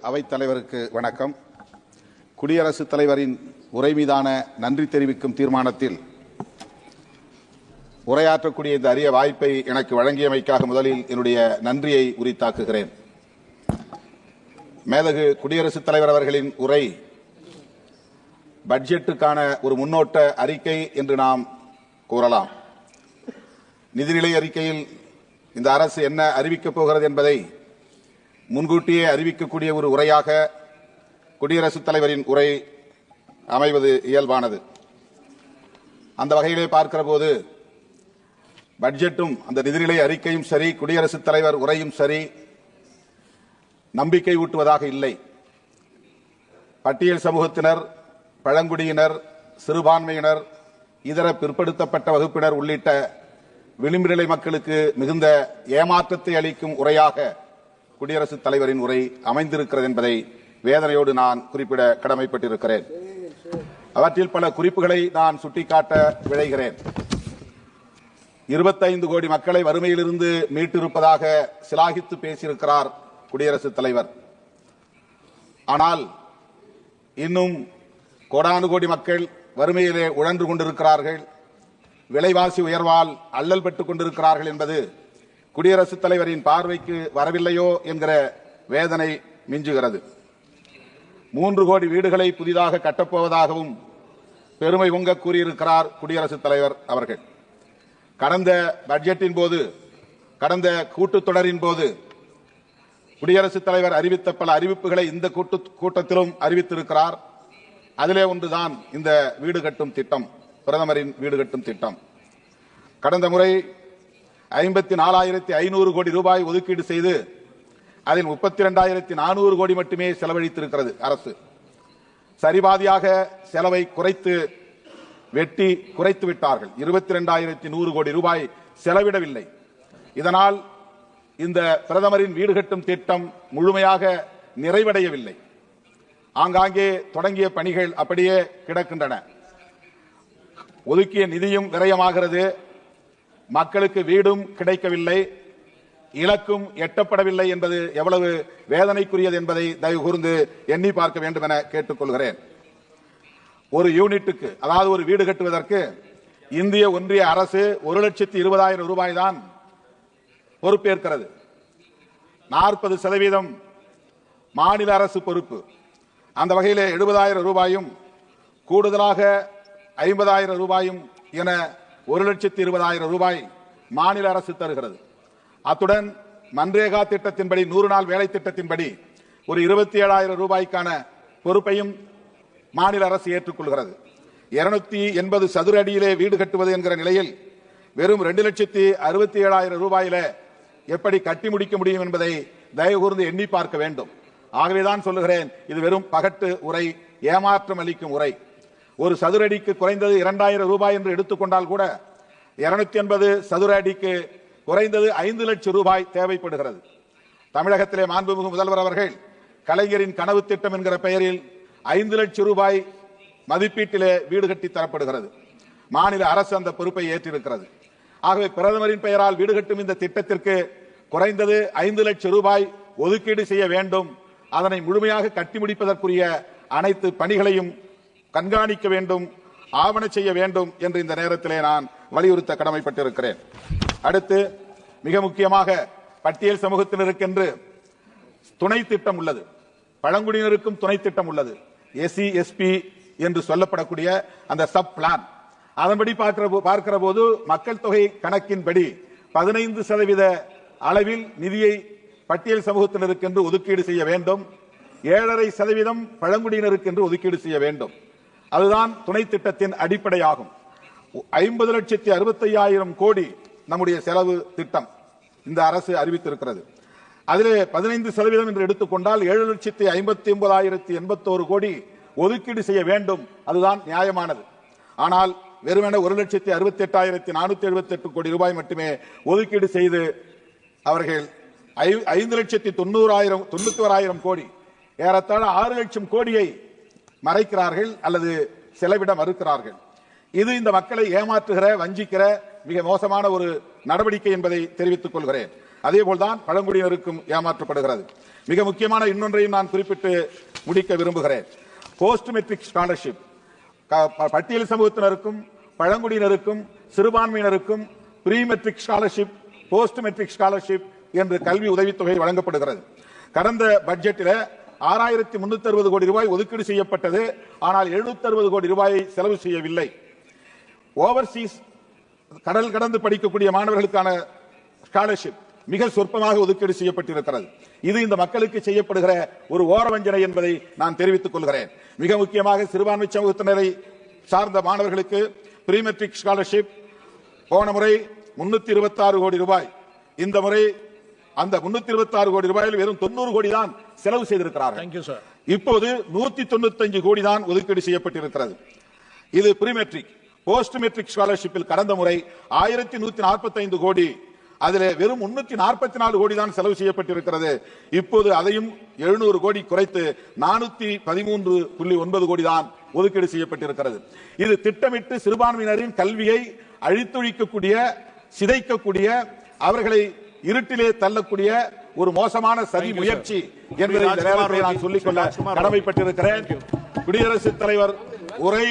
அவைத் தலைவருக்கு வணக்கம். குடியரசுத் தலைவரின் உரை மீதான நன்றி தெரிவிக்கும் தீர்மானத்தில் உரையாற்றக்கூடிய இந்த அரிய வாய்ப்பை எனக்கு வழங்கியமைக்காக முதலில் என்னுடைய நன்றியை உரித்தாக்குகிறேன். மேலகு குடியரசுத் தலைவர் அவர்களின் உரை பட்ஜெட்டுக்கான ஒரு முன்னோட்ட அறிக்கை என்று நாம் கூறலாம். நிதிநிலை அறிக்கையில் இந்த அரசு என்ன அறிவிக்கப் போகிறது என்பதை முன்கூட்டியே அறிவிக்கக்கூடிய ஒரு உரையாக குடியரசுத் தலைவரின் உரை அமைவது இயல்பானது. அந்த வகையிலே பார்க்கிற போது பட்ஜெட்டும் அந்த நிதிநிலை அறிக்கையும் சரி குடியரசுத் தலைவர் உரையும் சரி நம்பிக்கை ஊட்டுவதாக இல்லை. பட்டியல் சமூகத்தினர் பழங்குடியினர் சிறுபான்மையினர் இதர பிற்படுத்தப்பட்ட வகுப்பினர் உள்ளிட்ட விளிம்பு நிலை மக்களுக்கு மிகுந்த ஏமாற்றத்தை அளிக்கும் உரையாக குடியரசுத் தலைவரின் உரை அமைந்திருக்கிறது என்பதை வேதனையோடு நான் குறிப்பிட கடமைப்பட்டிருக்கிறேன். அவற்றில் பல குறிப்புகளை நான் சுட்டிக்காட்ட விழைகிறேன். இருபத்தைந்து கோடி மக்களை வறுமையிலிருந்து மீட்டிருப்பதாக சிலாகித்து பேசியிருக்கிறார் குடியரசுத் தலைவர். ஆனால் இன்னும் கோடானு கோடி மக்கள் வறுமையிலே உழன்று கொண்டிருக்கிறார்கள். விலைவாசி உயர்வால் அல்லல் பெற்றுக் கொண்டிருக்கிறார்கள் என்பது குடியரசுத் தலைவரின் பார்வைக்கு வரவில்லையோ என்கிற வேதனை மிஞ்சுகிறது. மூன்று கோடி வீடுகளை புதிதாக கட்டப்போவதாகவும் பெருமை பொங்க கூறியிருக்கிறார் குடியரசுத் தலைவர் அவர்கள். கடந்த பட்ஜெட்டின் போது கடந்த கூட்டுத்தொடரின் போது குடியரசுத் தலைவர் அறிவித்த பல அறிவிப்புகளை இந்த கூட்டு கூட்டத்திலும் அறிவித்திருக்கிறார். அதிலே ஒன்றுதான் இந்த வீடு கட்டும் திட்டம் பிரதமரின் வீடு கட்டும் திட்டம். கடந்த முறை ஐம்பத்தி நாலாயிரத்தி ஐநூறு கோடி ரூபாய் ஒதுக்கீடு செய்து அதில் முப்பத்தி இரண்டாயிரத்தி நானூறு கோடி மட்டுமே செலவழித்திருக்கிறது அரசு. சரிபாதியாக செலவை குறைத்து வெட்டி குறைத்து விட்டார்கள். இருபத்தி ரெண்டாயிரத்தி நூறு கோடி ரூபாய் செலவிடவில்லை. இதனால் இந்த பிரதமரின் வீடு கட்டும் திட்டம் முழுமையாக நிறைவடையவில்லை. ஆங்காங்கே தொடங்கிய பணிகள் அப்படியே கிடக்கின்றன. ஒதுக்கிய நிதியும் விரயமாகிறது. மக்களுக்கு வீடும் கிடைக்கவில்லை இலக்கும் எட்டப்படவில்லை என்பது எவ்வளவு வேதனைக்குரியது என்பதை தயவு கூர்ந்து எண்ணி பார்க்க வேண்டும் என கேட்டுக்கொள்கிறேன். ஒரு யூனிட்டுக்கு அதாவது ஒரு வீடு கட்டுவதற்கு இந்திய ஒன்றிய அரசு ஒரு லட்சத்தி இருபதாயிரம் ரூபாய் தான் பொறுப்பேற்கிறது. நாற்பது சதவீதம் மாநில அரசு பொறுப்பு. அந்த வகையில் எழுபதாயிரம் ரூபாயும் கூடுதலாக ஐம்பதாயிரம் ரூபாயும் என ஒரு லட்சத்தி இருபதாயிரம் ரூபாய் மாநில அரசு தருகிறது. அத்துடன் மன்ரேகா திட்டத்தின்படி நூறு நாள் வேலை திட்டத்தின்படி ஒரு இருபத்தி ஏழாயிரம் ரூபாய்க்கான பொறுப்பையும் மாநில அரசு ஏற்றுக்கொள்கிறது. இருநூத்தி எண்பது சதுர அடியிலே வீடு கட்டுவது என்கிற நிலையில் வெறும் ரெண்டு லட்சத்தி அறுபத்தி ஏழாயிரம் ரூபாயில எப்படி கட்டி முடிக்க முடியும் என்பதை தயவு கூர்ந்து எண்ணி பார்க்க வேண்டும். ஆகவேதான் சொல்லுகிறேன் இது வெறும் பகட்டு உரை ஏமாற்றம் அளிக்கும் உரை. ஒரு சதுர அடிக்கு குறைந்தது இரண்டாயிரம் ரூபாய் என்று எடுத்துக்கொண்டால் கூட இருநூத்தி எண்பது சதுர அடிக்கு குறைந்தது ஐந்து லட்சம் ரூபாய் தேவைப்படுகிறது. தமிழகத்திலே மாண்புமிகு முதல்வர் அவர்கள் கலைஞரின் கனவு திட்டம் என்கிற பெயரில் ஐந்து லட்சம் ரூபாய் மதிப்பீட்டிலே வீடு கட்டி தரப்படுகிறது. மாநில அரசு அந்த பொறுப்பை ஏற்றிருக்கிறது. ஆகவே பிரதமரின் பெயரால் வீடு கட்டும் இந்த திட்டத்திற்கு குறைந்தது ஐந்து லட்சம் ரூபாய் ஒதுக்கீடு செய்ய வேண்டும். அதனை முழுமையாக கட்டி முடிப்பதற்குரிய அனைத்து பணிகளையும் கண்காணிக்க வேண்டும் ஆவண செய்ய வேண்டும் என்று இந்த நேரத்திலே நான் வலியுறுத்த கடமைப்பட்டிருக்கிறேன். அடுத்து மிக முக்கியமாக பட்டியல் சமூகத்தினருக்கென்று துணை திட்டம் உள்ளது. பழங்குடியினருக்கும் துணை திட்டம் உள்ளது. எஸ்சி எஸ்பி என்று சொல்லப்படக்கூடிய அந்த சப் பிளான். அதன்படி பார்க்கிற பார்க்கிற போது மக்கள் தொகை கணக்கின்படி பதினைந்து சதவீத அளவில் நிதியை பட்டியல் சமூகத்தினருக்கென்று ஒதுக்கீடு செய்ய வேண்டும். ஏழரை சதவீதம் பழங்குடியினருக்கென்று ஒதுக்கீடு செய்ய வேண்டும். அதுதான் துணை திட்டத்தின் அடிப்படையாகும். ஐம்பது லட்சத்தி அறுபத்தையாயிரம் கோடி நம்முடைய செலவு திட்டம் இந்த அரசு அறிவித்திருக்கிறது. அதிலே பதினைந்து சதவீதம் என்று எடுத்துக்கொண்டால் ஏழு லட்சத்தி ஐம்பத்தி ஒன்பதாயிரத்தி எண்பத்தோரு கோடி ஒதுக்கீடு செய்ய வேண்டும். அதுதான் நியாயமானது. ஆனால் வெறுமென ஒரு லட்சத்தி அறுபத்தி எட்டாயிரத்தி நானூத்தி எழுபத்தி எட்டு கோடி ரூபாய் மட்டுமே ஒதுக்கீடு செய்து அவர்கள் ஐ- ஐந்து லட்சத்தி தொண்ணூறாயிரம் தொண்ணூத்தி ஓராயிரம் கோடி ஏறத்தாழ ஆறு லட்சம் கோடியை மறைக்கிறார்கள் அல்லது செலவிட மறுக்கிறார்கள். இது இந்த மக்களை ஏமாற்றுகிற வஞ்சிக்கிற மிக மோசமான ஒரு நடவடிக்கை என்பதை தெரிவித்துக் கொள்கிறேன். அதே போல்தான் பழங்குடியினருக்கும் ஏமாற்றப்படுகிறது. மிக முக்கியமான இன்னொன்றையும் நான் குறிப்பிட்டு முடிக்க விரும்புகிறேன். போஸ்ட் மெட்ரிக் ஸ்காலர்ஷிப் பட்டியல் சமூகத்தினருக்கும் பழங்குடியினருக்கும் சிறுபான்மையினருக்கும் pre matric scholarship post matric scholarship என்று கல்வி உதவித்தொகை வழங்கப்படுகிறது. கடந்த பட்ஜெட்டில் ஆறாயிரத்தி முன்னூத்தி அறுபது கோடி ரூபாய் ஒதுக்கீடு செய்யப்பட்டது. ஆனால் எழுநூத்தி அறுபது கோடி ரூபாயை செலவு செய்யவில்லை. ஓவர்சீஸ் கடல் கடந்து படிக்கக்கூடிய மாணவர்களுக்கான ஸ்காலர்ஷிப் மிக சொற்பமாக ஒதுக்கீடு செய்யப்பட்டிருக்கிறது. இது இந்த மக்களுக்கு செய்யப்படுகிற ஒரு ஓரவஞ்சனை என்பதை நான் தெரிவித்துக் கொள்கிறேன். மிக முக்கியமாக சிறுபான்மை சமூகத்தினரை சார்ந்த மாணவர்களுக்கு ப்ரீமெட்ரிக் ஸ்காலர்ஷிப் போன முறை முன்னூத்தி இருபத்தி ஆறு கோடி ரூபாய். இந்த முறை அந்த முன்னூத்தி இருபத்தி ஆறு கோடி ரூபாயில் வெறும் தொண்ணூறு கோடி தான் செலவு செய்திருக்கிறார்கள். இப்போது நூத்தி தொண்ணூத்தஞ்சு கோடி தான் ஒதுக்கீடு செய்யப்பட்டிருக்கிறது. இது பிரிமெட்ரிக் போஸ்ட் மெட்ரிக் ஸ்காலர்ஷிப்பில் கடந்த முறை ஆயிரத்தி நூத்தி நாற்பத்தி ஐந்து கோடி அதில் வெறும் முன்னூத்தி நாற்பத்தி நாலு கோடி தான் செலவு செய்யப்பட்டிருக்கிறது. இப்போது அதையும் எழுநூறு கோடி குறைத்து நானூத்தி பதிமூன்று புள்ளி ஒன்பது கோடி தான் ஒதுக்கீடு செய்யப்பட்டிருக்கிறது. இது திட்டமிட்டு சிறுபான்மையினரின் கல்வியை அழித்தொழிக்கக்கூடிய சிதைக்கக்கூடிய அவர்களை இருட்டிலே தள்ளக்கூடிய ஒரு மோசமான சதி முயற்சி என்பதை இந்த நேரத்தில் நான் சொல்லிக்கொள்ள கடமைப்பட்டிருக்கிறேன். குடியரசுத் தலைவர் உரை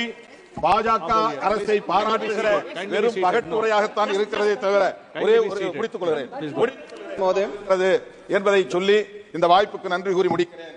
பாஜக அரசை பாராட்டுகிற வெறும் பகட்டுரையாகத்தான் இருக்கிறதே தவிர ஒரே ஒரு முடித்துக் கொள்கிறேன். முடித்துக் கொள்கிறேன் என்பதை சொல்லி இந்த வாய்ப்புக்கு நன்றி கூறி முடிக்கிறேன்.